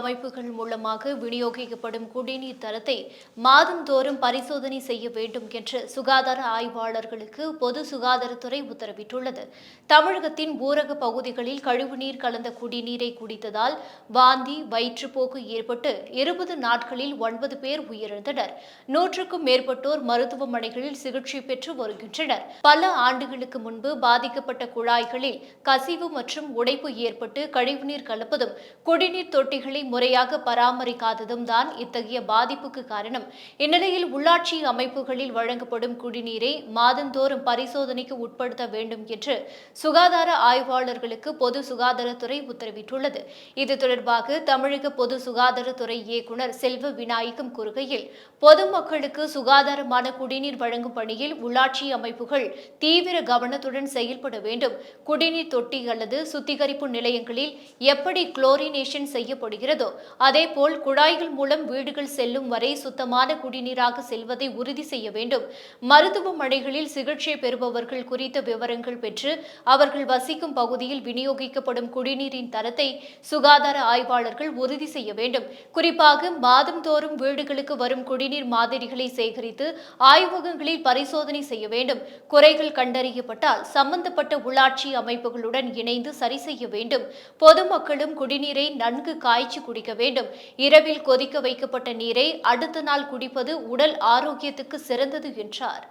அமைப்புகள் மூலமாக விநியோகிக்கப்படும் குடிநீர் தரத்தை மாதந்தோறும் பரிசோதனை செய்ய வேண்டும் என்று சுகாதார ஆய்வாளர்களுக்கு பொது சுகாதாரத்துறை உத்தரவிட்டுள்ளது. தமிழகத்தின் ஊரக பகுதிகளில் கழிவுநீர் கலந்த குடிநீரை குடித்ததால் வாந்தி வயிற்றுப்போக்கு ஏற்பட்டு இருபது நாட்களில் ஒன்பது பேர் உயிரிழந்தனர். நூற்றுக்கும் மேற்பட்டோர் மருத்துவமனைகளில் சிகிச்சை பெற்று வருகின்றனர். பல ஆண்டுகளுக்கு முன்பு பாதிக்கப்பட்ட குழாய்களில் கசிவு மற்றும் உடைப்பு ஏற்பட்டு கழிவுநீர் கலப்பதும் குடிநீர் தொட்டிகளை முறையாக பராமரிக்காததும் தான் இத்தகைய பாதிப்புக்கு காரணம். இந்நிலையில் உள்ளாட்சி அமைப்புகளில் வழங்கப்படும் குடிநீரை மாதந்தோறும் பரிசோதனைக்கு உட்படுத்த வேண்டும் என்று சுகாதார ஆய்வாளர்களுக்கு பொது சுகாதாரத்துறை உத்தரவிட்டுள்ளது. இது தொடர்பாக தமிழக பொது சுகாதாரத்துறை இயக்குநர் செல்வ விநாயகம் கூறுகையில் பொதுமக்களுக்கு சுகாதாரமான குடிநீர் வழங்கும் பணியில் உள்ளாட்சி அமைப்புகள் தீவிர கவனத்துடன் செயல்பட வேண்டும். குடிநீர் தொட்டி அல்லது சுத்திகரிப்பு நிலையங்களில் எப்படி குளோரினேஷன் செய்யப்படுகிறது வருகிறதோ அதேபோல் குழாய்கள் மூலம் வீடுகள் செல்லும் வரை சுத்தமான குடிநீராக செல்வதை உறுதி செய்ய வேண்டும். மருத்துவமனைகளில் சிகிச்சை பெறுபவர்கள் குறித்த விவரங்கள் பெற்று அவர்கள் வசிக்கும் பகுதியில் விநியோகிக்கப்படும் குடிநீரின் தரத்தை சுகாதார ஆய்வாளர்கள் உறுதி செய்ய வேண்டும். குறிப்பாக மாதந்தோறும் வீடுகளுக்கு வரும் குடிநீர் மாதிரிகளை சேகரித்து ஆய்வகங்களில் பரிசோதனை செய்ய வேண்டும். குறைகள் கண்டறியப்பட்டால் சம்பந்தப்பட்ட உள்ளாட்சி அமைப்புகளுடன் இணைந்து சரி செய்ய வேண்டும். பொதுமக்களும் குடிநீரை நன்கு காய்ச்சி காய்ச்சி குடிக்க வேண்டும். இரவில் கொதிக்க வைக்கப்பட்ட நீரை அடுத்த நாள் குடிப்பது உடல் ஆரோக்கியத்துக்கு சிறந்தது என்றார்.